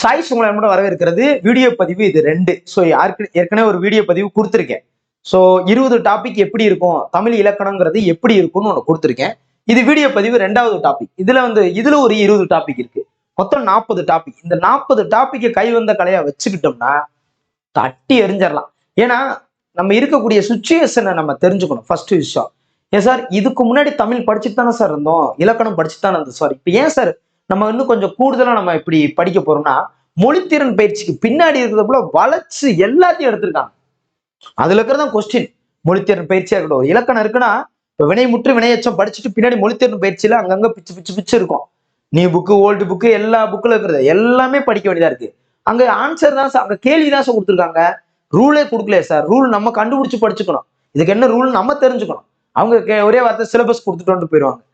Choice உங்களை கூட வரவேற்கிறது. வீடியோ பதிவு இது ரெண்டு. ஸோ யாருக்கு ஏற்கனவே ஒரு வீடியோ பதிவு கொடுத்துருக்கேன். ஸோ இருபது டாபிக் எப்படி இருக்கும்? தமிழ் இலக்கணங்கிறது எப்படி இருக்கும்னு ஒன்று கொடுத்துருக்கேன். இது வீடியோ பதிவு ரெண்டாவது டாபிக் இதுல வந்து இதுல ஒரு இருபது டாபிக் இருக்கு. மொத்தம் நாற்பது டாபிக் இந்த நாற்பது டாப்பிக்கை கை வந்த கலையா வச்சுக்கிட்டோம்னா தட்டி எரிஞ்சிடலாம் ஏன்னா நம்ம இருக்கக்கூடிய சுச்சுவேஷனை நம்ம தெரிஞ்சுக்கணும். ஃபர்ஸ்ட் விஷயம். ஏன் சார்? இதுக்கு முன்னாடி தமிழ் படிச்சுட்டு தானே சார் இருந்தோம். இலக்கணம் படிச்சுட்டு தானே இருந்தோம் சார். இப்போ ஏன் சார் நம்ம இன்னும் கொஞ்சம் கூடுதலாக நம்ம இப்படி படிக்க போறோம்னா மொழித்திறன் பயிற்சிக்கு பின்னாடி இருக்கிறத போல வளர்ச்சி எல்லாத்தையும் எடுத்திருக்காங்க. அதுல இருக்கிறதான் கொஸ்டின் மொழித்திறன் பயிற்சியா இருக்கட்டும். இலக்கணம் இருக்குன்னா இப்போ வினைமுற்று வினையச்சம் படிச்சுட்டு பின்னாடி மொழித்திறன் பயிற்சியில அங்கங்க பிச்சு பிச்சு பிச்சு இருக்கும். நீ புக்கு ஓல்டு புக்கு எல்லா புக்கில் இருக்கிறது எல்லாமே படிக்க வேண்டியதா இருக்கு. அங்க ஆன்சர் தான் சார் அங்க கேள்வி தான் சார் கொடுத்துருக்காங்க. ரூலே கொடுக்கலையே சார் ரூல் நம்ம கண்டுபிடிச்சு படிச்சுக்கணும். இதுக்கு என்ன ரூல் நம்ம தெரிஞ்சுக்கணும். அவங்க கே- ஒரே வார்த்தை சிலபஸ் கொடுத்துட்டு வந்துட்டு போயிடுவாங்க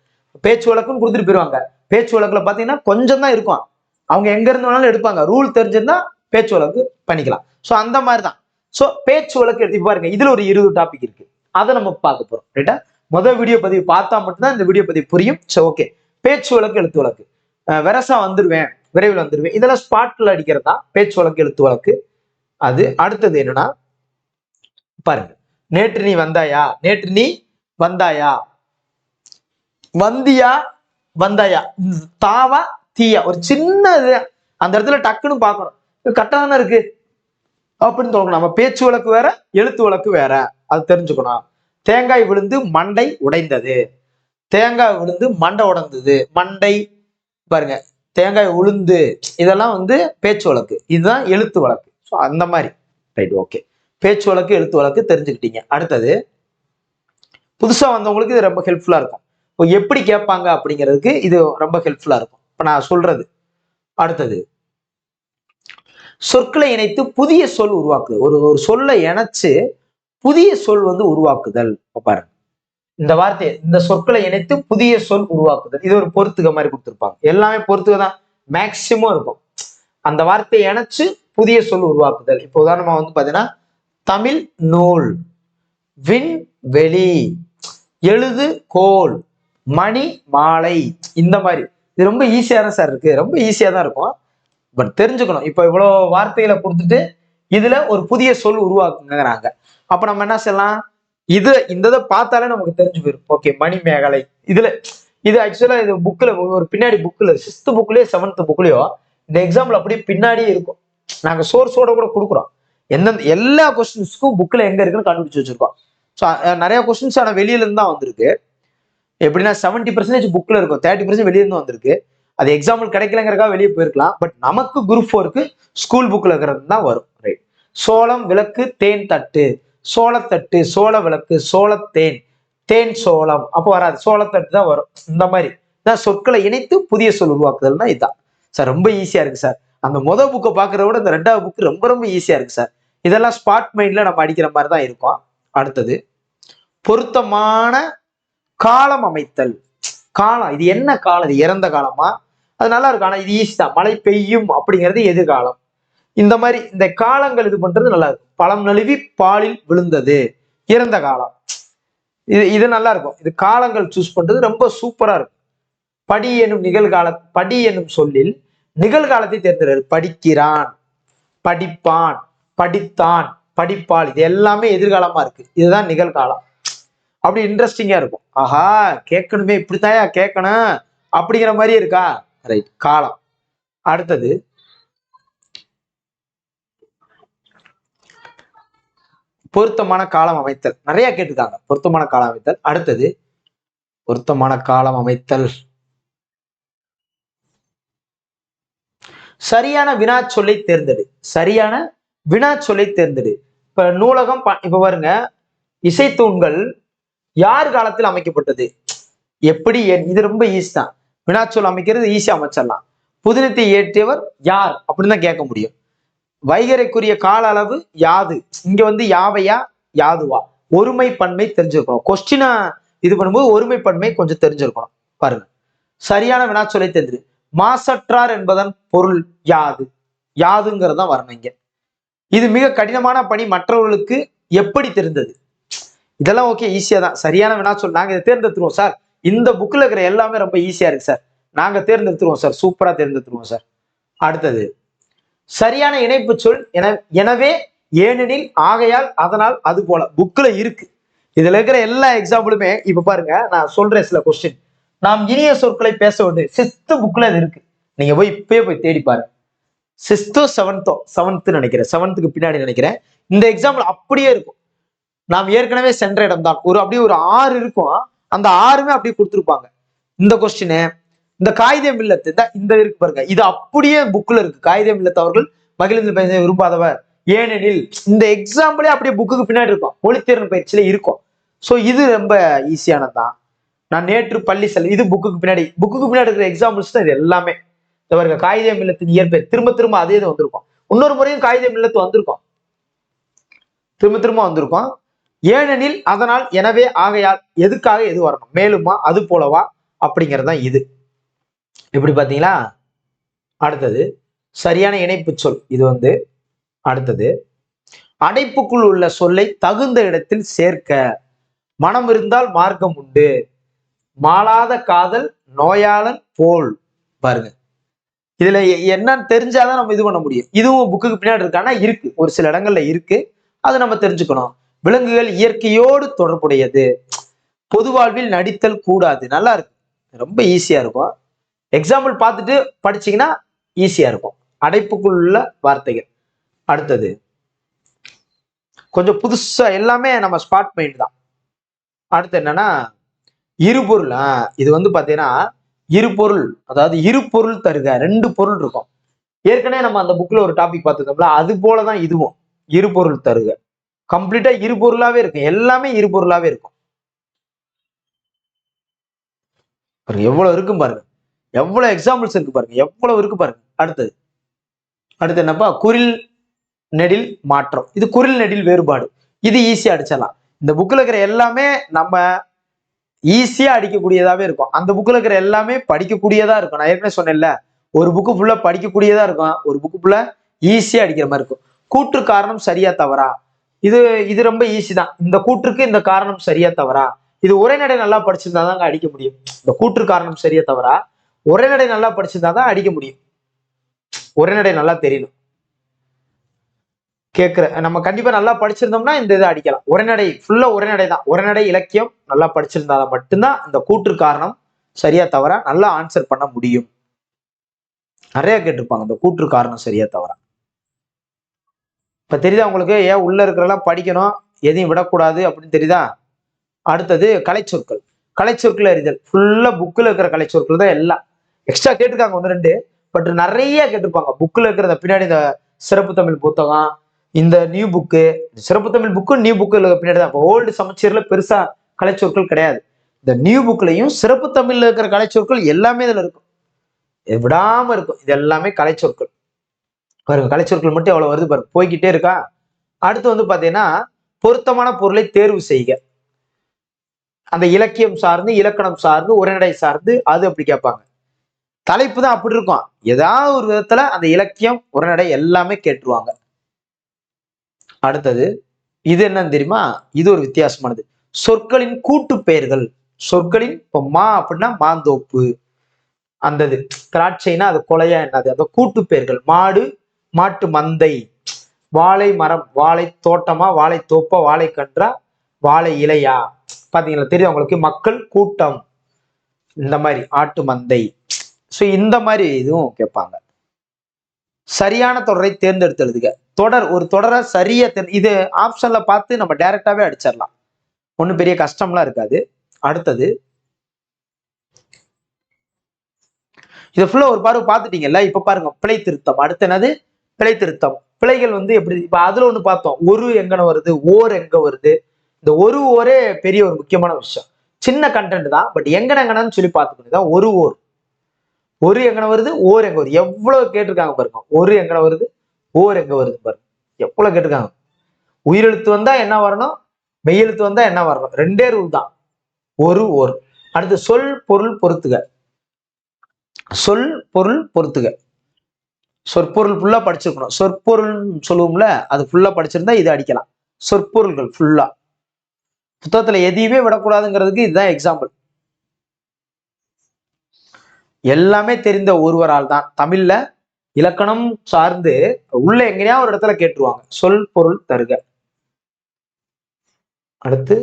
பேச்சு வழக்குன்னு கொடுத்துட்டு போயிருவாங்க. பேச்சு வழக்குல பாத்தீங்கன்னா கொஞ்சம் தான் இருக்கும். அவங்க எங்க இருந்து வேணாலும் எடுப்பாங்க. ரூல் தெரிஞ்சிருந்தா பேச்சு வழக்கு பண்ணிக்கலாம். ஸோ அந்த மாதிரி தான் ஸோ பேச்சு வழக்கு எடுத்து பாருங்க இதுல ஒரு இருபது டாபிக் இருக்கு. அதை நம்ம பார்க்க போறோம். ரைட்டா முதல் வீடியோ பதிவு பார்த்தா மட்டும்தான் இந்த வீடியோ பதிவு புரியும். சரி ஓகே பேச்சு வழக்கு எழுத்து வழக்கு. வெரசா வந்துருவேன். விரைவில் வந்துருவேன். இதெல்லாம் ஸ்பாட்ல அடிக்கிறதா? பேச்சு வழக்கு எழுத்து வழக்கு. அது அடுத்தது என்னன்னா பாருங்க. நேற்று நீ வந்தாயா? நேற்று நீ வந்தாயா? வந்தியா வந்தாயா? தாவா தீயா. ஒரு சின்ன இது. அந்த இடத்துல டக்குன்னு பார்க்கணும். கரெக்டாக தானே இருக்கு? அப்படின்னு சொல்லணும் நம்ம பேச்சு வழக்கு வேற எழுத்து வழக்கு வேற. அது தெரிஞ்சுக்கணும். தேங்காய் விழுந்து மண்டை உடைந்தது. தேங்காய் விழுந்து மண்டை உடைந்தது. மண்டை பாருங்க. தேங்காய் உளுந்து. இதெல்லாம் வந்து பேச்சு வழக்கு. இதுதான் எழுத்து வழக்கு. ஸோ அந்த மாதிரி. ரைட் ஓகே பேச்சு வழக்கு எழுத்து வழக்கு தெரிஞ்சுக்கிட்டீங்க. அடுத்தது புதுசாக வந்தவங்களுக்கு இது ரொம்ப ஹெல்ப்ஃபுல்லாக இருக்கும். இப்போ எப்படி கேட்பாங்க அப்படிங்கிறதுக்கு இது ரொம்ப ஹெல்ப்ஃபுல்லா இருக்கும். இப்போ நான் சொல்றது. அடுத்தது. சொற்களை இணைத்து புதிய சொல் உருவாக்குது ஒரு ஒரு சொல்லை இணைச்சு புதிய சொல் வந்து உருவாக்குதல். பாருங்க. இந்த வார்த்தை இந்த சொற்களை இணைத்து புதிய சொல் உருவாக்குதல். இது ஒரு பொறுத்துக மாதிரி கொடுத்துருப்பாங்க. எல்லாமே பொறுத்துக தான். மேக்சிமம் இருக்கும். அந்த வார்த்தையை இணைச்சு புதிய சொல் உருவாக்குதல். இப்போ உதாரணமா வந்து பாத்தீங்கன்னா தமிழ் நூல். விண் வெளி எழுது கோல். மணி மாலை இந்த மாதிரி. இது ரொம்ப ஈஸியா தான் சார் இருக்கு. ரொம்ப ஈஸியா தான் இருக்கும். பட் தெரிஞ்சுக்கணும். இப்போ இவ்வளோ வார்த்தைகளை கொடுத்துட்டு இதுல ஒரு புதிய சொல் உருவாக்குங்கிறாங்க. அப்ப நம்ம என்ன செய்யலாம்? இது இந்த இதை பார்த்தாலே நமக்கு தெரிஞ்சு போயிடும் ஓகே மணி மேகலை. இதுல இது ஆக்சுவலா இது புக்ல ஒரு பின்னாடி புக்ல சிக்ஸ்த் புக்லயோ செவன்த் புக்லயோ இந்த எக்ஸாம்பிள் அப்படியே பின்னாடியே இருக்கும். நாங்க சோர்ஸோட கூட கொடுக்குறோம். எந்தெந்த எல்லா கொஸ்டின்ஸ்க்கும் புக்ல எங்க இருக்குன்னு கண்டுபிடிச்சு வச்சிருக்கோம். ஸோ நிறைய கொஸ்டின்ஸ் ஆனால் வெளியில இருந்து தான் வந்திருக்கு. எப்படின்னா செவன்டி பர்சன்டேஜ் புக்கில் இருக்கும். தேர்ட்டி பர்சன்ட் வெளியே இருந்து வந்திருக்கு. அது எக்ஸாம்பிள் கிடைக்கலங்கிறக்காக வெளியே போயிருக்கலாம். பட் நமக்கு குரூப் ஃபோருக்கு ஸ்கூல் புக்கில் இருக்கிறது தான் வரும். ரைட் சோளம் விளக்கு தேன் தட்டு. சோளத்தட்டு சோள விளக்கு சோளத்தேன். தேன் சோளம். அப்போ வராது. சோளத்தட்டு தான் வரும். இந்த மாதிரி. தான் சொற்களை இணைத்து புதிய சொல் உருவாக்குதல்னா இதுதான் சார் ரொம்ப ஈஸியாக இருக்குது சார் அந்த மொதல் புக்கை பார்க்குறத விட இந்த ரெண்டாவது புக்கு ரொம்ப ரொம்ப ஈஸியாக இருக்குது சார் இதெல்லாம் ஸ்பாட் மைண்டில் நம்ம அடிக்கிற மாதிரி தான் இருக்கும். அடுத்தது பொருத்தமான காலம் அமைத்தல். காலம் இது என்ன காலம்? இது இறந்த காலமா? அது நல்லா இருக்கும். ஆனா இது ஈஸி தான் மழை பெய்யும் அப்படிங்கிறது எதிர்காலம். இந்த மாதிரி இந்த காலங்கள் இது பண்றது நல்லா இருக்கும். பழம் நழுவி பாலில் விழுந்தது. இறந்த காலம். இது இது நல்லா இருக்கும். இது காலங்கள் சூஸ் பண்றது ரொம்ப சூப்பரா இருக்கும். படி எனும் நிகழ்கால படி என்னும் சொல்லில் நிகழ்காலத்தை தேர்ந்தெடு படிக்கிறான் படிப்பான் படித்தான் படிப்பாள். இது எல்லாமே எதிர்காலமா இருக்கு. இதுதான் நிகழ்காலம். அப்படி இன்ட்ரெஸ்டிங்கா இருக்கும். ஆஹா கேட்கணுமே இப்படித்தாயா கேட்கணும் அப்படிங்கிற மாதிரி இருக்கா? ரைட் காலம். அடுத்தது பொருத்தமான காலம் அமைத்தல். நிறைய கேட்டிருக்காங்க பொருத்தமான காலம் அமைத்தல். அடுத்தது பொருத்தமான காலம் அமைத்தல். சரியான வினா சொல்லை தேர்ந்தெடு. சரியான வினா சொல்லை தேர்ந்தெடு. இப்ப நூலகம் இப்ப பாருங்க இசைத்தூண்கள் யார் காலத்தில் அமைக்கப்பட்டது? எப்படி என்- இது ரொம்ப ஈஸி தான். வினாச்சொல் அமைக்கிறது ஈஸியாக அமைச்சிடலாம். புதினத்தை ஏற்றியவர் யார்? அப்படின்னு தான் கேட்க முடியும். வைகரைக்குரிய கால அளவு யாது? இங்க வந்து யாவையா? யாதுவா. ஒருமை பன்மை தெரிஞ்சிருக்கணும் கொஸ்டினா இது பண்ணும்போது ஒருமை பன்மை கொஞ்சம் தெரிஞ்சிருக்கணும். பாருங்க. சரியான வினாச்சொலை தெரிஞ்சு மாசற்றார் என்பதன் பொருள் யாது? யாதுங்கிறதான் வரணும் இங்க. இது மிக கடினமான பணி மற்றவர்களுக்கு எப்படி தெரிந்தது? இதெல்லாம் ஓகே ஈஸியா தான். சரியான வினாச்சொல் நாங்க இதை தேர்ந்தெடுத்துருவோம் சார் இந்த புக்ல இருக்கிற எல்லாமே ரொம்ப ஈஸியா இருக்கு சார் நாங்க தேர்ந்தெடுத்துருவோம் சார் சூப்பரா தேர்ந்தெடுத்துருவோம் சார் அடுத்தது சரியான இணைப்பு சொல் என எனவே ஏனெனில் ஆகையால் அதனால் அது போல புக்ல இருக்கு. இதுல இருக்கிற எல்லா எக்ஸாம்பிளுமே இப்ப பாருங்க நான் சொல்றேன் சில கொஸ்டின் நாம் இனிய சொற்களை பேச வேண்டும் சிஸ்து புக்ல அது இருக்கு. நீங்க போய் இப்பயே போய் தேடி பாருங்க. சிக்ஸ்த்தோ செவன்த்தோ செவன்த்து நினைக்கிறேன். செவன்த்துக்கு பின்னாடி நினைக்கிறேன். இந்த எக்ஸாம்பிள் அப்படியே இருக்கும். நாம் ஏற்கனவே சென்ற இடம் தான் ஒரு அப்படியே ஒரு ஆறு இருக்கும். அந்த ஆறுமே அப்படியே கொடுத்துருப்பாங்க. இந்த கொஸ்டின் இந்த காகிதம் இல்லத்து இந்த இந்த இருக்கு பாருங்க. இது அப்படியே புக்ல இருக்கு. காகிதம் இல்லத்து அவர்கள் மகிழ்ந்து பேச விரும்பாதவர். ஏனெனில் இந்த எக்ஸாம்பிளே அப்படியே புக்குக்கு பின்னாடி இருக்கும். மொழித்திறன் பயிற்சியில இருக்கும். ஸோ இது ரொம்ப ஈஸியானது தான் நான் நேற்று பள்ளி செல் இது புக்குக்கு பின்னாடி புக்குக்கு பின்னாடி இருக்கிற எக்ஸாம்பிள்ஸ் தான் இது எல்லாமே. இந்த பாருங்க காகிதம் இல்லத்தின் இயற்பெயர். திரும்ப திரும்ப அதே இது வந்திருக்கும். இன்னொரு முறையும் காகிதம் இல்லத்து வந்திருக்கும். திரும்ப திரும்ப வந்திருக்கும். ஏனெனில் அதனால் எனவே ஆகையால் எதுக்காக எது வரணும்? மேலுமா அது போலவா? அப்படிங்கிறது தான் இது. எப்படி பார்த்தீங்களா? அடுத்தது சரியான இணைப்பு சொல். இது வந்து அடுத்தது அடைப்புக்குள் உள்ள சொல்லை தகுந்த இடத்தில் சேர்க்க மனம் இருந்தால் மார்க்கம் உண்டு. மாளாத காதல் நோயாளன் போல். பாருங்க. இதுல என்னன்னு தெரிஞ்சாதான் நம்ம இது பண்ண முடியும். இதுவும் புக்குக்கு பின்னாடி இருக்கானா இருக்கு. ஒரு சில இடங்கள்ல இருக்கு. அதை நம்ம தெரிஞ்சுக்கணும். விலங்குகள் இயற்கையோடு தொடர்புடையது. பொது வாழ்வில் நடித்தல் கூடாது. நல்லா இருக்கு. ரொம்ப ஈஸியா இருக்கும். எக்ஸாம்பிள் பார்த்துட்டு படிச்சீங்கன்னா ஈஸியா இருக்கும். அடைப்புக்குள்ள வார்த்தைகள். அடுத்தது. கொஞ்சம் புதுசா எல்லாமே நம்ம ஸ்பாட் மைண்ட் தான். அடுத்து என்னன்னா இருபொருள். ஆ, இது வந்து பாத்தீங்கன்னா இருபொருள். அதாவது இரு பொருள் தருக. ரெண்டு பொருள் இருக்கும். ஏற்கனவே நம்ம அந்த புக்ல ஒரு டாபிக் பார்த்துருக்கோம்ல அது போலதான் இதுவும். இருபொருள் தருக. கம்ப்ளீட்டா இரு பொருளாவே இருக்கும் எல்லாமே இரு பொருளாவே இருக்கும் எவ்வளவு இருக்கும் பாருங்க. எவ்வளவு எக்ஸாம்பிள்ஸ் இருக்கு பாருங்க. எவ்வளவு இருக்கு பாருங்க. அடுத்தது. அடுத்து என்னப்பா? குரில் நெடில் மாற்றம். இது குரில் நெடில் வேறுபாடு. இது ஈஸியா அடிச்சிடலாம். இந்த புக்ல இருக்கிற எல்லாமே நம்ம ஈஸியா அடிக்கக்கூடியதாவே இருக்கும். அந்த புக்ல இருக்கிற எல்லாமே படிக்கக்கூடியதா இருக்கும். நான் ஏற்கனவே சொன்னேன்ல. ஒரு புக்கு ஃபுல்லா படிக்கக்கூடியதா இருக்கும். ஒரு புக்கு ஃபுல்லா ஈஸியா அடிக்கிற மாதிரி இருக்கும். கூற்று காரணம் சரியா தவறா? இது இது ரொம்ப ஈஸி தான். இந்த கூற்றுக்கு இந்த காரணம் சரியா தவறா? இது உரைநடை நல்லா படிச்சிருந்தா தாங்க அடிக்க முடியும். இந்த கூற்று காரணம் சரியா தவறா? உரைநடை நல்லா படிச்சிருந்தா தான் அடிக்க முடியும். உரைநடை நல்லா தெரியணும். கேட்குற நம்ம கண்டிப்பா நல்லா படிச்சிருந்தோம்னா இந்த இதை அடிக்கலாம். உரைநடை ஃபுல்லா உரைநடை தான். உரைநடை இலக்கியம் நல்லா படிச்சிருந்தா மட்டும்தான் இந்த கூற்று காரணம் சரியா தவறா? நல்லா ஆன்சர் பண்ண முடியும். நிறைய கேட்டிருப்பாங்க இந்த கூற்று காரணம் சரியா தவறா. இப்போ தெரியுதா உங்களுக்கு? ஏன் உள்ளே இருக்கிறலாம் படிக்கணும் எதையும் விடக்கூடாது அப்படின்னு தெரியுதா? அடுத்தது கலைச்சொற்கள். கலைச்சொற்கள் அறிதல். ஃபுல்லாக புக்கில் இருக்கிற கலைச்சொற்கள் தான் எல்லாம். எக்ஸ்ட்ரா கேட்டிருக்காங்க ஒன்று ரெண்டு. பட் நிறைய கேட்டிருப்பாங்க. புக்கில் இருக்கிற பின்னாடி இந்த சிறப்பு தமிழ் புத்தகம் இந்த நியூ புக்கு சிறப்பு தமிழ் புக்கு நியூ புக்கு பின்னாடி தான். இப்போ ஓல்டு சமச்சீரில் பெருசாக கலைச்சொற்கள் கிடையாது. இந்த நியூ புக்லையும் சிறப்பு தமிழில் இருக்கிற கலைச்சொற்கள் எல்லாமே இதில் இருக்கும். இது இருக்கும். இது எல்லாமே கலைச்சொற்கள். பாருங்க கலைச்சொற்கள் மட்டும் எவ்வளவு வருது பாருங்க. போய்கிட்டே இருக்கா. அடுத்து வந்து பாத்தீங்கன்னா பொருத்தமான பொருளை தேர்வு செய்க. அந்த இலக்கியம் சார்ந்து இலக்கணம் சார்ந்து உரைநடை சார்ந்து அது அப்படி கேட்பாங்க. தலைப்பு தான் அப்படி இருக்கும். ஏதாவது ஒரு விதத்துல அந்த இலக்கியம் உரைநடை எல்லாமே கேட்டுருவாங்க. அடுத்தது இது என்னன்னு தெரியுமா? இது ஒரு வித்தியாசமானது. சொற்களின் கூட்டு பெயர்கள். சொற்களின் இப்போ மா அப்படின்னா மாந்தோப்பு. அந்த இது திராட்சைனா அது கொலையா என்னது? அந்த கூட்டு பெயர்கள். மாடு மாட்டு மந்தை வாழை மரம் வாழை தோட்டமா வாழை தோப்பா வாழை கன்றா வாழை இலையா? பாத்தீங்களா? தெரியும் உங்களுக்கு. மக்கள் கூட்டம். இந்த மாதிரி ஆட்டு மந்தை. ஸோ இந்த மாதிரி இதுவும் கேட்பாங்க. சரியான தொடரை தேர்ந்தெடுத்து தொடர் ஒரு தொடரை சரியா தெரி இது ஆப்ஷன்ல பார்த்து நம்ம டைரக்டாவே அடிச்சிடலாம். ஒன்றும் பெரிய கஷ்டம்லாம் இருக்காது. அடுத்தது இதை ஃபுல்லா ஒரு பார்வை பார்த்துட்டீங்கல்ல? இப்போ பாருங்க பிழை திருத்தம் அடுத்து என்னது? பிழை திருத்தம் பிழைகள் வந்து எப்படி இப்ப அதுல ஒண்ணு பார்த்தோம். ஒரு எங்கன வருது? ஓர் எங்க வருது? இந்த ஒரு ஓரே பெரிய ஒரு முக்கியமான விஷயம். சின்ன கண்டென்ட் தான் பட் எங்கன எங்கனன்னு சொல்லி பார்த்துக்கணும். ஒரு ஓர். ஒரு எங்கன வருது? ஓர் எங்க வருது. எவ்வளவு கேட்டிருக்காங்க பாருங்க. ஒரு எங்கன வருது? ஓர் எங்க வருது பாருங்க. எவ்வளவு கேட்டிருக்காங்க? உயிரெழுத்து வந்தா என்ன வரணும்? மெய்யெழுத்து வந்தா என்ன வரணும்? ரெண்டே ரூல் தான். ஒரு ஓர். அடுத்து சொல் பொருள் பொறுத்துக சொல் பொருள் பொறுத்துக சொற்பொருள் ஃபுல்லா படிச்சிருக்கணும். சொற்பொருள் சொல்லுவோம்ல அது ஃபுல்லா படிச்சிருந்தா இது அடிக்கலாம். சொற்பொருள்கள் ஃபுல்லா புத்தகத்துல எதையுமே விடக்கூடாதுங்கிறதுக்கு இதுதான் எக்ஸாம்பிள் எல்லாமே தெரிந்த ஒருவரால் தான் தமிழ்ல இலக்கணம் சார்ந்து உள்ள எங்கேயா ஒரு இடத்துல கேட்டுருவாங்க. சொல் பொருள் தருக. அடுத்து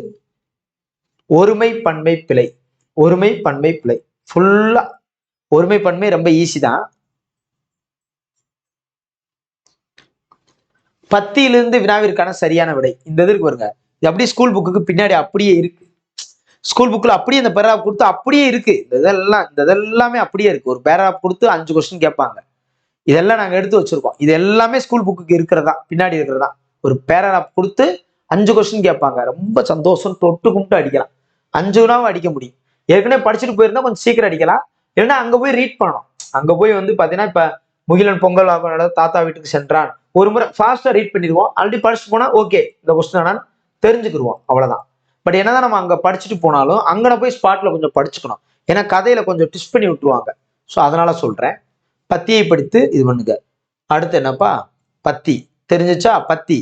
ஒருமை பன்மை பிழை. ஒருமை பன்மை பிழை. ஃபுல்லா ஒருமை பன்மை ரொம்ப ஈஸி தான். பத்தியிலிருந்து வினாவிற்கான சரியான விடை. இந்த இது இருக்கு இது அப்படியே ஸ்கூல் புக்குக்கு பின்னாடி அப்படியே இருக்கு. ஸ்கூல் புக்ல அப்படியே இந்த பேராப் கொடுத்து அப்படியே இருக்கு. இந்த இதெல்லாம் இந்த இதெல்லாமே அப்படியே இருக்கு. ஒரு பேராப் கொடுத்து அஞ்சு கொஸ்டின் கேட்பாங்க. இதெல்லாம் நாங்க எடுத்து வச்சிருக்கோம். இது எல்லாமே ஸ்கூல் புக்குக்கு இருக்கிறதா? பின்னாடி இருக்கிறதா? ஒரு பேராப் கொடுத்து அஞ்சு கொஸ்டின் கேட்பாங்க. ரொம்ப சந்தோஷம். தொட்டு கும்பிட்டு அடிக்கலாம். அஞ்சு வினாவும் அடிக்க முடியும். ஏற்கனவே படிச்சுட்டு போயிருந்தா கொஞ்சம் சீக்கிரம் அடிக்கலாம். இல்லைன்னா அங்க போய் ரீட் பண்ணணும். அங்க போய் வந்து பாத்தீங்கன்னா இப்ப முகிலன் பொங்கல் தாத்தா வீட்டுக்கு சென்றான். ஒரு முறை ஃபாஸ்டா ரீட் பண்ணிடுவோம். ஆல்ரெடி படிச்சுட்டு போனா ஓகே இந்த கொஸ்டின் என்னன்னு தெரிஞ்சுக்கிடுவோம். அவ்வளவுதான். பட் என்னதான் நம்ம அங்க படிச்சுட்டு போனாலும் அங்கன போய் ஸ்பாட்ல கொஞ்சம் படிச்சுக்கணும். ஏன்னா கதையில கொஞ்சம் ட்விஸ்ட் பண்ணி விட்டுருவாங்க. ஸோ அதனால சொல்றேன். பத்தியை படித்து இது பண்ணுங்க. அடுத்து என்னப்பா? பத்தி. தெரிஞ்சிச்சா? பத்தி.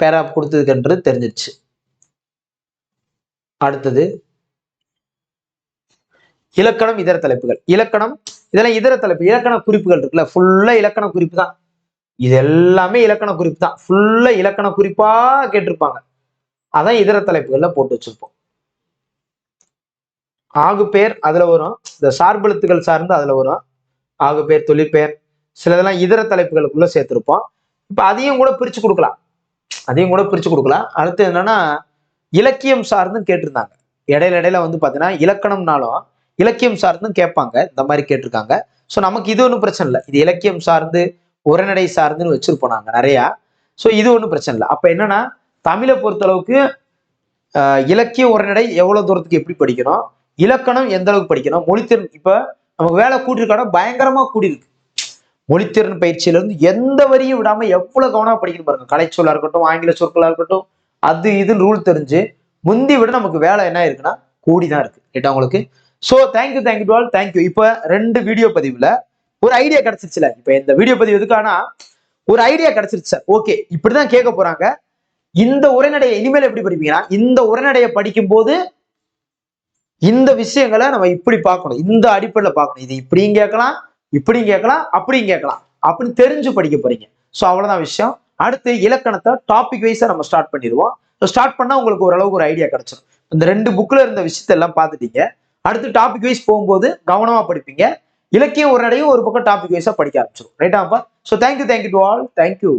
பேரா கொடுத்ததுக்கன்றது தெரிஞ்சிருச்சு அடுத்தது இலக்கணம் இதர தலைப்புகள். இலக்கணம் இதெல்லாம் இதர தலைப்பு இலக்கண குறிப்புகள் இருக்குல்ல ஃபுல்லா இலக்கண குறிப்பு தான். இது எல்லாமே இலக்கண குறிப்பு தான். ஃபுல்லா இலக்கண குறிப்பா கேட்டிருப்பாங்க. அதான் இதர தலைப்புகள்ல போட்டு வச்சிருப்போம். ஆகு பேர் அதுல வரும். இந்த சார்பெழுத்துக்கள் சார்ந்து அதுல வரும். ஆகு பேர் தொழிற்பெயர் சிலதெல்லாம் இதர தலைப்புகளுக்குள்ள சேர்த்திருப்போம். இப்ப அதையும் கூட பிரிச்சு கொடுக்கலாம். அதையும் கூட பிரிச்சு கொடுக்கலாம். அடுத்து என்னன்னா இலக்கியம் சார்ந்தும் கேட்டிருந்தாங்க. இடையில இடையில வந்து பாத்தீங்கன்னா இலக்கணம்னாலும் இலக்கியம் சார்ந்தும் கேட்பாங்க. இந்த மாதிரி கேட்டிருக்காங்க. ஸோ நமக்கு இது ஒன்றும் பிரச்சனை இல்லை. இது இலக்கியம் சார்ந்து உரைநடை சார்ந்துன்னு வச்சிருப்போம் நாங்கள் நிறையா. ஸோ இது ஒன்றும் பிரச்சனை இல்லை. அப்ப என்னன்னா தமிழை பொறுத்தளவுக்கு ஆஹ், இலக்கிய உரைநடை எவ்வளவு தூரத்துக்கு எப்படி படிக்கணும்? இலக்கணம் எந்த அளவுக்கு படிக்கணும்? மொழித்திறன் இப்ப நமக்கு வேலை கூட்டிருக்கான பயங்கரமா கூடியிருக்கு. மொழித்திறன் பயிற்சியில இருந்து எந்த வரியும் விடாம எவ்வளவு கவனமாக படிக்கணும் பாருங்க. கலைச்சொல்லா இருக்கட்டும் ஆங்கில சொற்களா இருக்கட்டும் அது இதுன்னு ரூல் தெரிஞ்சு முந்தி விட நமக்கு வேலை என்ன இருக்குன்னா கூடி தான் இருக்கு. ரைட்டா உங்களுக்கு? So thank you thank you to all all thank you இப்போ ரெண்டு வீடியோ பதிவில் ஒரு ஐடியா கிடச்சிருச்சுல. இப்போ இந்த வீடியோ பதிவு எதுக்கானா ஒரு ஐடியா கிடைச்சிருச்சு. ஓகே இப்படிதான் கேட்க போறாங்க. இந்த உரைநடையை இனிமேல் எப்படி படிப்பீங்கன்னா இந்த உரைநடையை படிக்கும்போது இந்த விஷயங்களை நம்ம இப்படி பார்க்கணும். இந்த அடிப்படையில் பார்க்கணும். இது இப்படியும் கேட்கலாம் இப்படியும் கேட்கலாம் அப்படியும் கேட்கலாம். அப்படின்னு தெரிஞ்சு படிக்க போறீங்க. ஸோ அவ்வளோதான் விஷயம். அடுத்து இலக்கணத்தை டாபிக் வைஸா நம்ம ஸ்டார்ட் பண்ணிடுவோம். ஸ்டார்ட் பண்ணா உங்களுக்கு ஓரளவுக்கு ஒரு ஐடியா கிடைச்சிடும் இந்த ரெண்டு புக்ல இருந்த விஷயத்தெல்லாம் பார்த்துட்டீங்க. அடுத்து டாபிக் வைஸ் போகும்போது கவனமாக படிப்பீங்க. இலக்கியம் ஒரு நடையும் ஒரு பக்கம் டாபிக் வைஸாக படிக்க ஆரம்பிச்சிடும் ரைட்டாப்பா so thank you thank you to all thank you